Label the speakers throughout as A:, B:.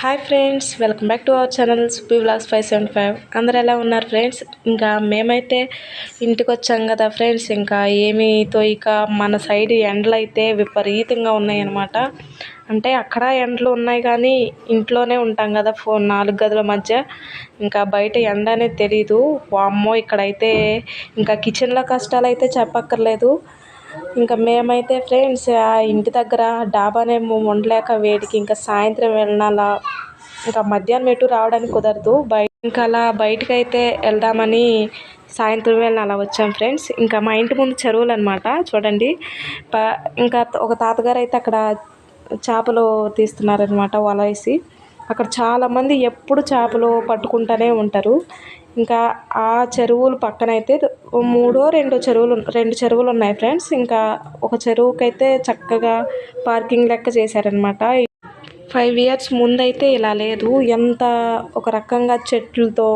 A: Hi friends welcome back to our channel Supi blogs five seventy five. అందరు ఎలా ఉన్నారు friends? ఇంకా మేమైతే ఇంటికి వచ్చాం కదా ఫ్రెండ్స్ ఇంకా ఏమీ తోయిక మన సైడ్ ఎండలు అయితే విపరీతంగా ఉన్నాయన్నమాట. అంటే అక్కడ ఎండలు ఉన్నాయి కానీ ఇంట్లోనే ఉంటాం కదా ఫోన్ నాలుగు గదుల మధ్య. ఇంకా బయట ఎండ అనేది తెలీదు. వామ్మో ఇక్కడైతే ఇంకా కిచెన్లో కష్టాలు అయితే చెప్పక్కర్లేదు. ఇంకా మేమైతే ఫ్రెండ్స్ ఆ ఇంటి దగ్గర డాబానేమో ఉండలేక వేడికి ఇంకా సాయంత్రం వెళ్ళాలా ఇంకా మధ్యాహ్నం ఎటు రావడానికి కుదరదు. బయట ఇంకా అలా బయటకైతే అయితే వెళ్దామని సాయంత్రం వేళ అలా వచ్చాం ఫ్రెండ్స్. ఇంకా మా ఇంటి ముందు చెరువులు అనమాట చూడండి. ఇంకా ఒక తాతగారు అయితే అక్కడ చేపలు తీస్తున్నారనమాట వల వేసి. అక్కడ చాలామంది ఎప్పుడు చేపలు పట్టుకుంటూనే ఉంటారు. ఇంకా ఆ చెరువులు పక్కన అయితే మూడో రెండో చెరువులు రెండు చెరువులు ఉన్నాయి ఫ్రెండ్స్. ఇంకా ఒక చెరువుకైతే చక్కగా పార్కింగ్ లెక్క చేశారనమాట ఫైవ్ ఇయర్స్ ముందైతే ఇలా లేదు. ఎంత ఒక రకంగా చెట్లతో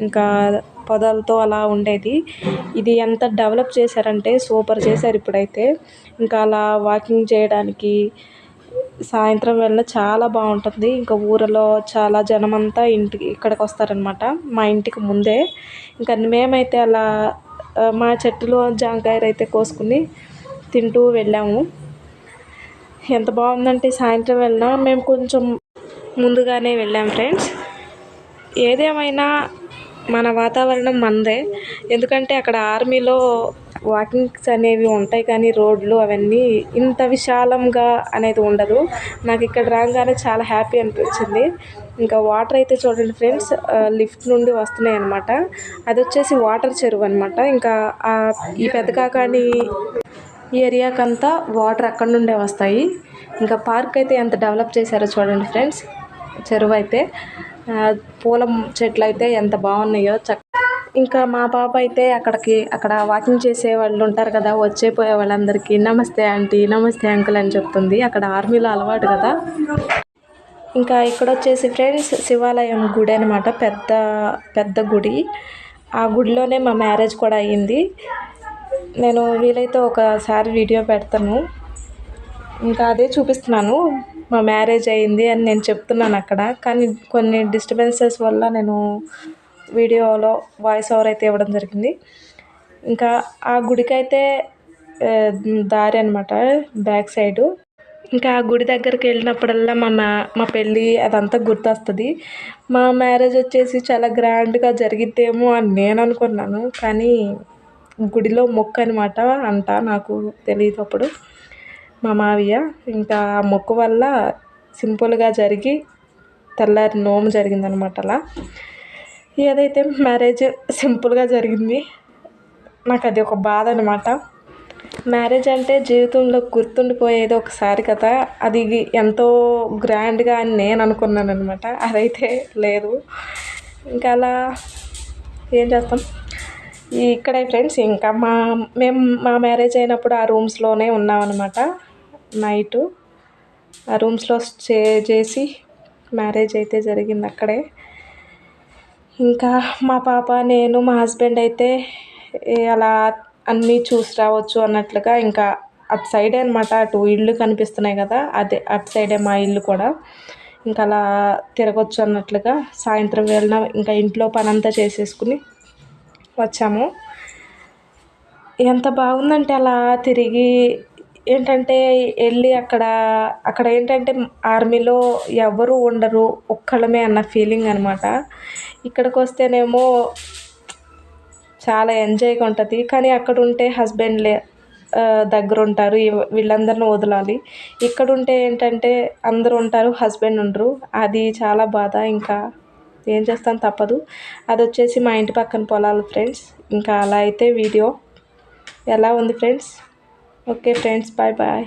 A: ఇంకా పొదలతో అలా ఉండేది. ఇది ఎంత డెవలప్ చేశారంటే సూపర్ చేశారు ఇప్పుడైతే. ఇంకా అలా వాకింగ్ చేయడానికి సాయంత్రం వేళ చాలా బాగుంటుంది. ఇంకా ఊరిలో చాలా జనం అంతా ఇంటికి ఇక్కడికి వస్తారనమాట మా ఇంటికి ముందే. ఇంకా మేమైతే అలా మా చెట్టులో జాంకాయలు అయితే కోసుకుని తింటూ వెళ్ళాము. ఎంత బాగుందంటే సాయంత్రం వెళ్ళినా మేము కొంచెం ముందుగానే వెళ్ళాం ఫ్రెండ్స్. ఏదేమైనా మన వాతావరణం మనదే ఎందుకంటే అక్కడ ఆర్మీలో వాకింగ్స్ అనేవి ఉంటాయి కానీ రోడ్లు అవన్నీ ఇంత విశాలంగా అనేది ఉండదు. నాకు ఇక్కడ రాగానే చాలా హ్యాపీ అనిపించింది. ఇంకా వాటర్ అయితే చూడండి ఫ్రెండ్స్ లిఫ్ట్ నుండి వస్తున్నాయి అనమాట అది వచ్చేసి వాటర్ చెరువు అనమాట ఇంకా ఈ పెద్దకాకాని ఏరియాకంతా వాటర్ అక్కడ నుండే వస్తాయి. ఇంకా పార్క్ అయితే ఎంత డెవలప్ చేశారో చూడండి ఫ్రెండ్స్ చెరువు అయితే. పూల చెట్లు అయితే ఎంత బాగున్నాయో చక్క ఇంకా మా పాప అయితే అక్కడికి అక్కడ వాకింగ్ చేసే వాళ్ళు ఉంటారు కదా వచ్చే పోయే వాళ్ళందరికీ నమస్తే ఆంటీ నమస్తే అంకుల్ అని చెప్తుంది. అక్కడ ఆర్మీలో అలవాటు కదా. ఇంకా ఇక్కడ వచ్చేసి ఫ్రెండ్స్ శివాలయం గుడి అనమాట పెద్ద పెద్ద గుడి. ఆ గుడిలోనే మా మ్యారేజ్ కూడా అయ్యింది. నేను వీలైతే ఒకసారి వీడియో పెడతాను. ఇంకా అదే చూపిస్తున్నాను. మా మ్యారేజ్ అయింది అని నేను చెప్తున్నాను అక్కడ. కానీ కొన్ని డిస్టర్బెన్సెస్ వల్ల నేను వీడియోలో వాయిస్ ఓవర్ అయితే ఇవ్వడం జరిగింది. ఇంకా ఆ గుడికైతే దారి అనమాట బ్యాక్ సైడు ఇంకా ఆ గుడి దగ్గరికి వెళ్ళినప్పుడల్లా మా మా పెళ్ళి అదంతా గుర్తొస్తుంది. మా మ్యారేజ్ వచ్చేసి చాలా గ్రాండ్గా జరిగిద్దేమో అని నేను అనుకున్నాను. కానీ గుడిలో మొక్కు అనమాట అంట నాకు తెలియదు అప్పుడు. మా మావయ్య ఇంకా ఆ మొక్కు వల్ల సింపుల్గా జరిగి తెల్లారి నోము జరిగిందనమాట అలా. ఏదైతే మ్యారేజ్ సింపుల్గా జరిగింది నాకు అది ఒక బాధ అనమాట మ్యారేజ్ అంటే జీవితంలో గుర్తుండిపోయేది ఒకసారి కదా. అది ఎంతో గ్రాండ్గా అని నేను అనుకున్నాను అనమాట అదైతే లేదు. ఇంకా అలా ఏం చేస్తాం? ఇక్కడే ఫ్రెండ్స్ ఇంకా మా మేము మా మ్యారేజ్ అయినప్పుడు ఆ రూమ్స్లోనే ఉన్నామన్నమాట నైటు ఆ రూమ్స్లో స్టే చేసి మ్యారేజ్ అయితే జరిగింది అక్కడే. ఇంకా మా పాప నేను మా హస్బెండ్ అయితే అలా అన్నీ చూసి రావచ్చు అన్నట్లుగా ఇంకా అటు సైడే అనమాట అటు ఇల్లు కనిపిస్తున్నాయి కదా అదే అటు సైడే మా ఇల్లు కూడా. ఇంకా అలా తిరగచ్చు అన్నట్లుగా సాయంత్రం వెళ్ళిన ఇంకా ఇంట్లో పని అంతా చేసేసుకుని వచ్చాము. ఎంత బాగుందంటే అలా తిరిగి ఏంటంటే వెళ్ళి అక్కడ అక్కడ ఏంటంటే ఆర్మీలో ఎవరు ఉండరు ఒక్కళ్ళమే అన్న ఫీలింగ్ అనమాట ఇక్కడికి వస్తేనేమో చాలా ఎంజాయ్గా ఉంటుంది. కానీ అక్కడ ఉంటే హస్బెండ్లే దగ్గర ఉంటారు వీళ్ళందరిని వదలాలి. ఇక్కడ ఉంటే ఏంటంటే అందరూ ఉంటారు హస్బెండ్ ఉండరు. అది చాలా బాధ. ఇంకా ఏం చేస్తాను తప్పదు. అది వచ్చేసి మా ఇంటి పక్కన పొలాలు ఫ్రెండ్స్ ఇంకా అలా అయితే వీడియో ఎలా ఉంది friends okay friends bye bye